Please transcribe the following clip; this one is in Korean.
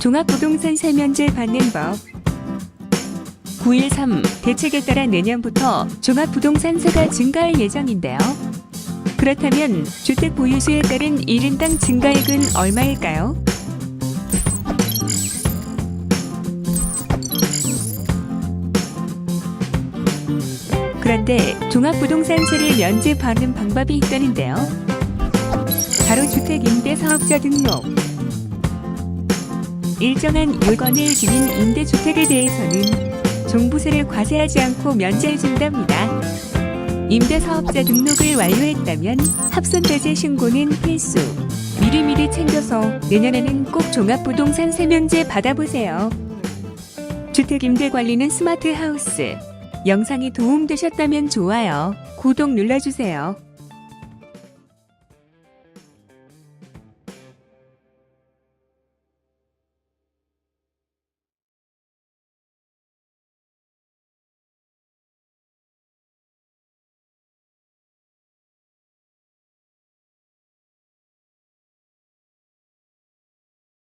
종합부동산 세면제 받는 법 913 대책에 따라 내년부터 종합부동산세가 증가할 예정인데요. 그렇다면 주택 보유수에 따른 1인당 증가액은 얼마일까요? 그런데 종합부동산세를 면제받는 방법이 있다는데요. 바로 주택임대사업자 등록. 일정한 요건을 지닌 임대주택에 대해서는 종부세를 과세하지 않고 면제해준답니다. 임대사업자 등록을 완료했다면 합선배제 신고는 필수. 미리미리 챙겨서 내년에는 꼭 종합부동산 세면제 받아보세요. 주택임대관리는 스마트하우스. 영상이 도움되셨다면 좋아요, 구독 눌러주세요.